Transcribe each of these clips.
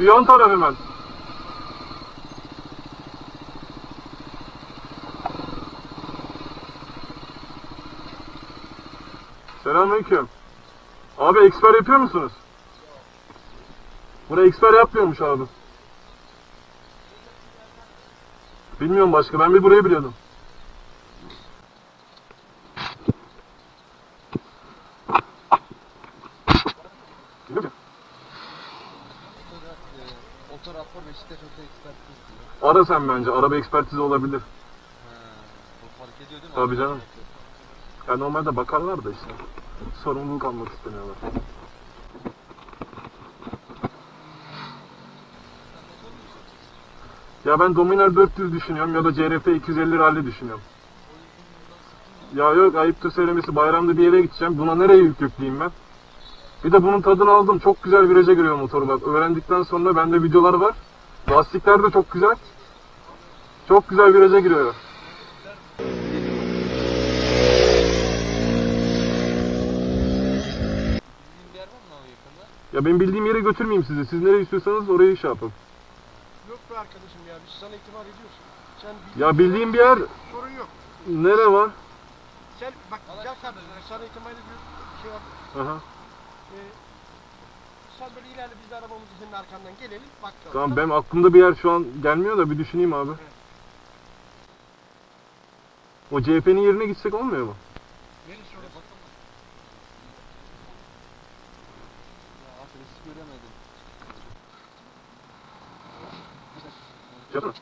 Yan taraf hemen. Selamünaleyküm. Abi eksper yapıyor musunuz? Buraya eksper yapmıyormuş abi. Bilmiyorum başka. Ben bir burayı biliyordum. Ara sen bence. Araba ekspertizi olabilir. Ha, bu fark ediyor değil mi? Tabii canım. Ya normalde bakarlar da işte. Sorumluluk almak istemiyorlar. Ya ben Dominar 400 düşünüyorum ya da CRF 250 rally düşünüyorum. Ya yok ayıptır söylemesi bayramda bir yere gideceğim. Buna nereye yük yükleyeyim ben? Bir de bunun tadını aldım. Çok güzel viraja giriyor motoru bak. Öğrendikten sonra bende videolar var. Lastikler de çok güzel. Çok güzel viraja giriyor. Bildiğin? Ya ben bildiğim yere götürmeyeyim sizi. Siz nereye istiyorsanız oraya şey yapın. Yok be arkadaşım ya biz sana itibar ediyoruz. Sen Ya bildiğim bir yer sorun yok. nere var? Sen bak gel kardeşim sana itibar ediyoruz. Şey var. Aha. Ee, sen böyle ilerle biz de arabamızı senin arkandan gelelim. Bak Tamam benim aklımda bir yer şu an gelmiyor da bir düşüneyim abi. O CHP'nin yerine gitsek olmuyor mu? Neresi orası? Ya adresi göremedim. Yapma.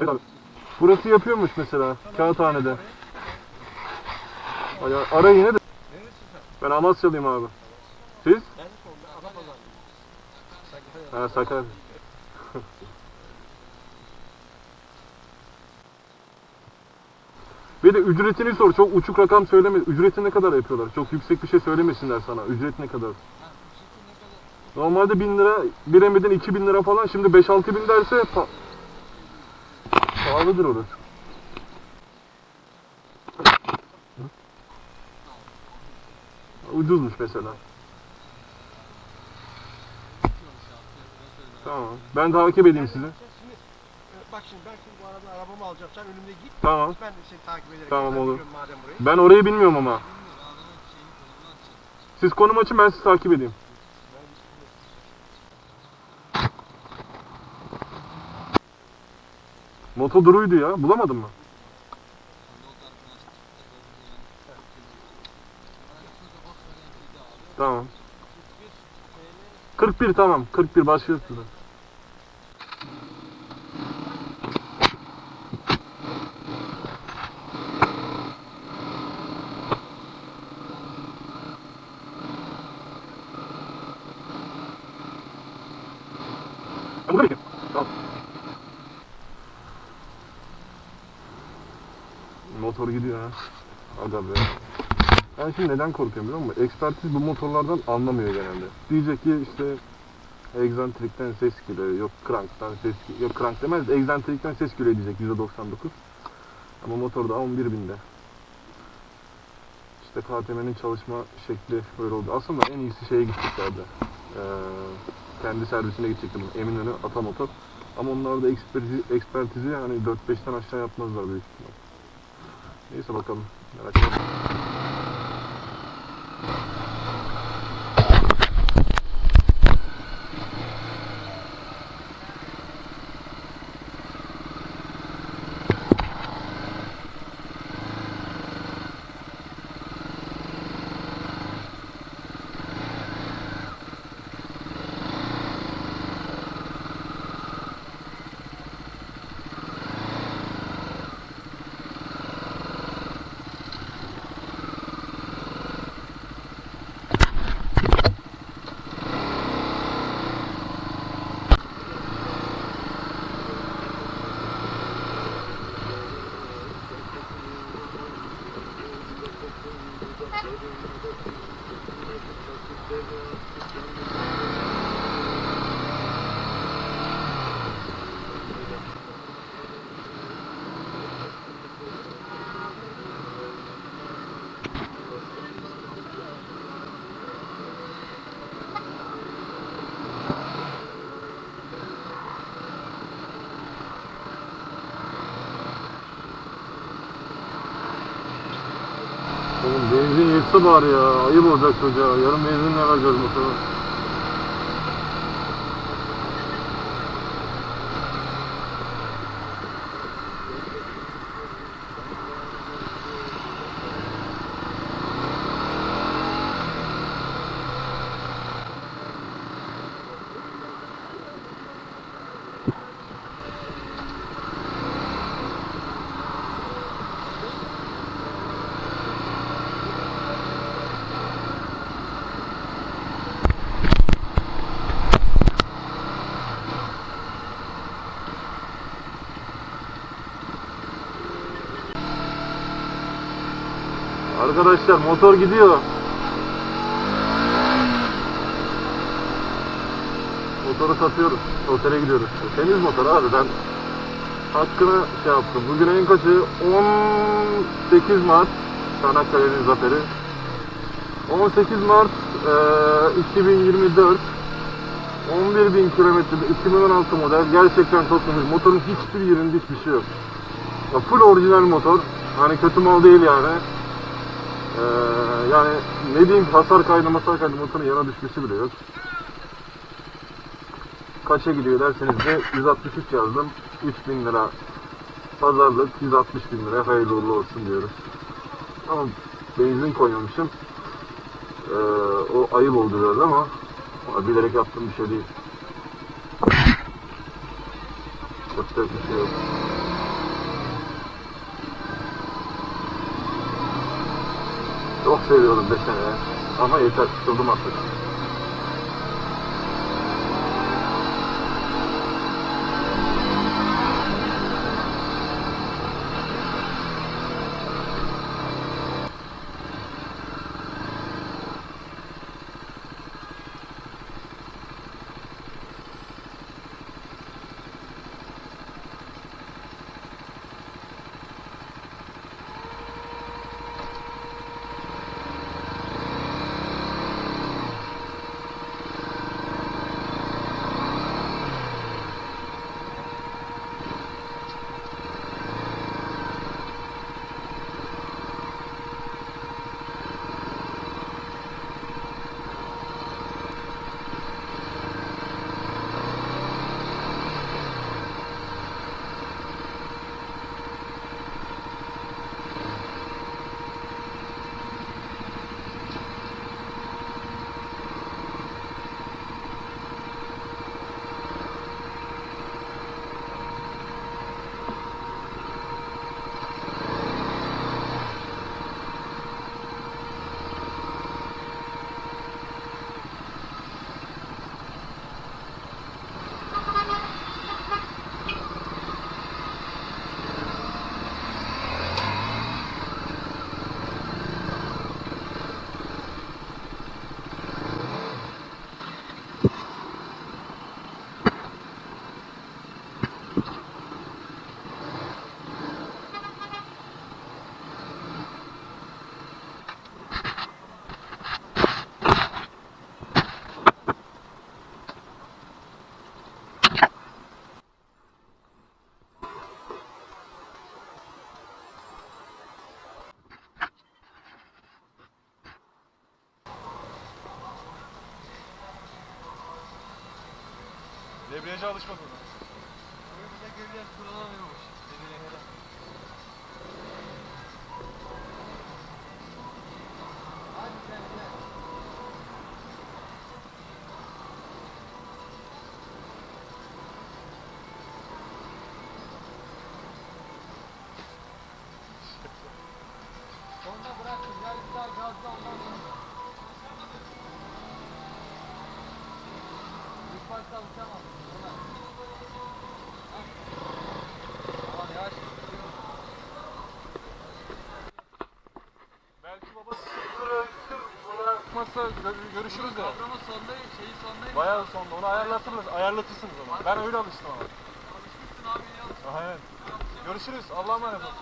Evet abi. Burası yapıyormuş mesela Kağıthane'de. Ay, ara yine de. Ben Amasyalıyım abi. Siz? Ben. Ha Sakarya. Bir de ücretini sor. Çok uçuk rakam söyleme. Ücreti ne kadar yapıyorlar? Çok yüksek bir şey söylemesinler sana. Ücret ne kadar? Normalde 1000 lira, bir emeden 2000 lira falan. Şimdi 5-6 bin derse pa- pahalıdır orası. Ucuzmuş mesela. Tamam. Ben takip edeyim sizi. Bak şimdi ben şimdi bu arada arabamı alacağım. Sen önümde git. Tamam. Ben de seni takip ederek. Tamam, olur. Madem burayı. Ben orayı bilmiyorum ama. Siz konum açın ben sizi takip edeyim. Moto duruydu ya. Bulamadın mı? Tamam. 41 tamam. 41 başlıyoruz burada. Motor gidiyor ha. Aga be. Ben şimdi neden korkuyorum biliyor musun? Ekspertiz bu motorlardan anlamıyor genelde. Diyecek ki işte egzantrikten ses geliyor, yok cranktan ses yok crank demez de egzantrikten ses geliyor diyecek %99. Ama motorda 11 binde. İşte KTM'nin çalışma şekli böyle oldu. Aslında en iyisi şeye gideceklerdi. Ee, kendi servisine gidecektim. Eminönü Ata Motor. Ama onlar da ekspertizi, ekspertizi hani 4-5'ten aşağı yapmazlar büyük ihtimal. Neyse bakalım. Merak etme. you Oğlum benzin yetse bari ya. Ayıp olacak çocuğa. Yarın benzinle vereceğiz motoru. Arkadaşlar motor gidiyor. Motoru satıyoruz. Otele gidiyoruz. Temiz motor abi ben hakkını şey yaptım. Bugün ayın kaçı? 18 Mart Çanakkale'nin zaferi. 18 Mart eee 2024 11.000 kilometrede 2016 model gerçekten çok temiz. Motorun hiçbir yerinde hiçbir şey yok. Ya full orijinal motor. Hani kötü mal değil yani. Ee, yani ne diyeyim hasar kaydı masar motorun yana düşmesi bile yok. Kaça gidiyor derseniz de 163 yazdım. 3000 lira pazarlık 160 bin lira hayırlı uğurlu olsun diyoruz. Ama benzin koymamışım. Ee, o ayıp oldu biraz ama ama bilerek yaptığım bir şey değil. Yapacak bir şey yok. Çok seviyorum desene. Ama yeter sıkıldım artık. Debriyaja alışmadı ona. Bize gölgeler kurulamıyormuş. Sonra bıraktım. Gel bir daha gazla ondan sonra. İlk başta alışamam. Gö- görüşürüz de. Kavramı sondayım, şeyi sondayım. Bayağı sonunda onu ayarlatırsınız, ayarlatırsınız ama. Ben öyle alıştım ama. Alışmışsın abi ne alışmışsın. Aynen. Görüşürüz. Allah'a emanet olun.